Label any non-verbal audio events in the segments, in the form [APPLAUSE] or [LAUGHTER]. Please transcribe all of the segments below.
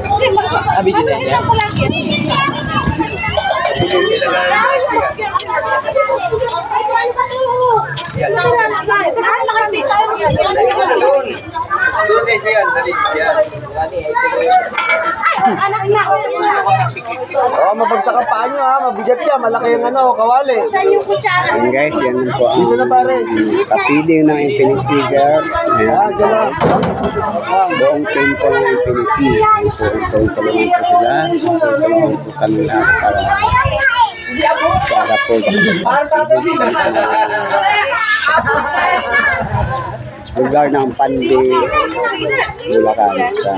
Ah, video na yan. Doon kayo siya, dali siya. Anak na, Oh, mabagsak ang paa nyo ha. Mabigat siya. Malaki yung ano, kawali. Saan yung kutsara? Ayan guys, yan lang po ang Dito na pare. kapiling ng Infinity Figures. Ayan. Ah, dyan buong team po ng Infinity. Ayan po, itong tulungan po sila. Tulungan po kami lahat para para po lugar ng Pandi Bulacan sa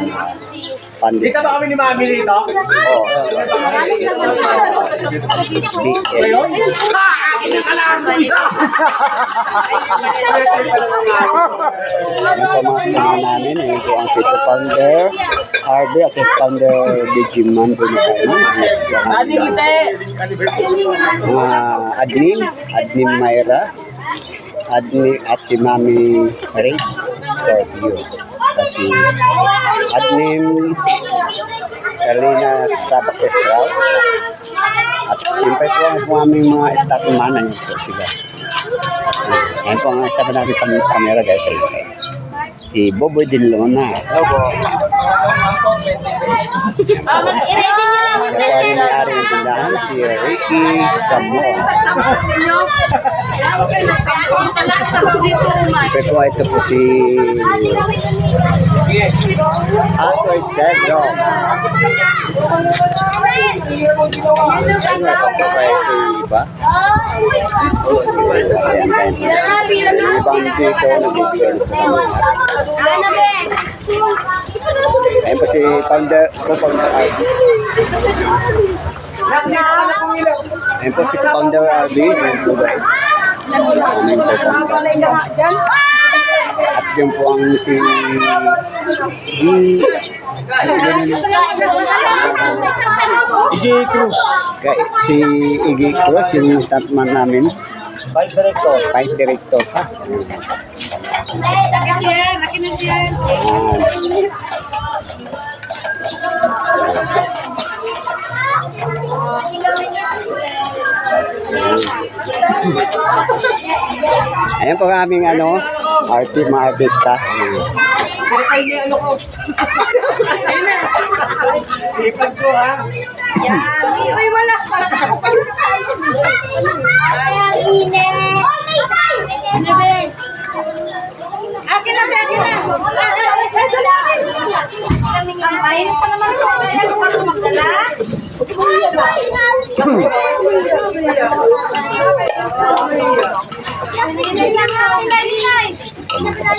Pandi Kita ba kami ni Mami dito? oh, BL Yan po mga kasama namin. Ayan po ang City Founder, RB at si Founder Digiman po na kita Mga admin, admin Myra, admin at si Mami Ray Scorpio. Kasi admin Carlina Sabak Estrao. At siyempre po ang aming mga staff man, nandiyan po sila. Ayan po ang isa pa natin kam- camera guys. Guys. Si Boboy Dilona. Opo. Yan [LAUGHS] po ang may-ari ng si Ricky Samoa. Siyempre po ito po si Atoy Cedro. Ano pa po kaya si iba? Ibang dito, nag-video si founder, co-founder RB. Ayan po si founder RB. Ayan po guys. Ayan po founder. At yun po ang si G. Igi Cruz. Si Iggy Cruz, yung stuntman namin. Vice Director. Fight director ha. Ayan. Ayan po aming ano, artist, mga artista. Ayan. Ipag ko ha. Uy, wala. Akin na, akin na. Ang mahirap pa naman ito. Ano pa ito magdala?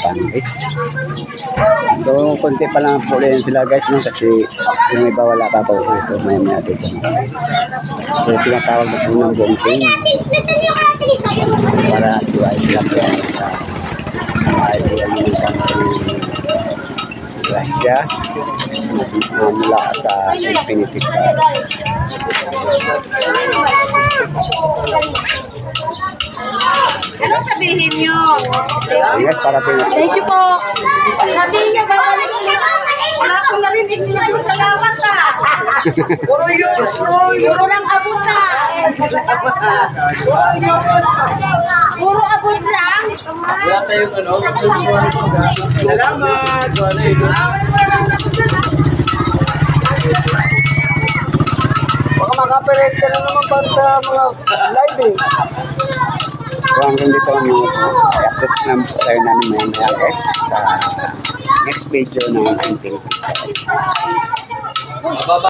Guys. So, konti pa lang po rin sila guys no? kasi yung iba wala pa po ito may may dito. So, tinatawag na po ng buong team para tuway sila po sa kaibigan ng country Russia na mula sa Infinity Cars. Ano sabihin nyo? Guys, para yung Thank you po. Sabihin niya, babalik ulit. Wala akong narinig niyo. Salamat ha. Puro yun. Puro lang abot na. Puro. Wala tayong ano. Salamat. Baka makaperate ka na naman para sa mga live eh. So hanggang dito lang mga lang po tayo namin maya maya guys sa next video ng Infinity Cars. Baba.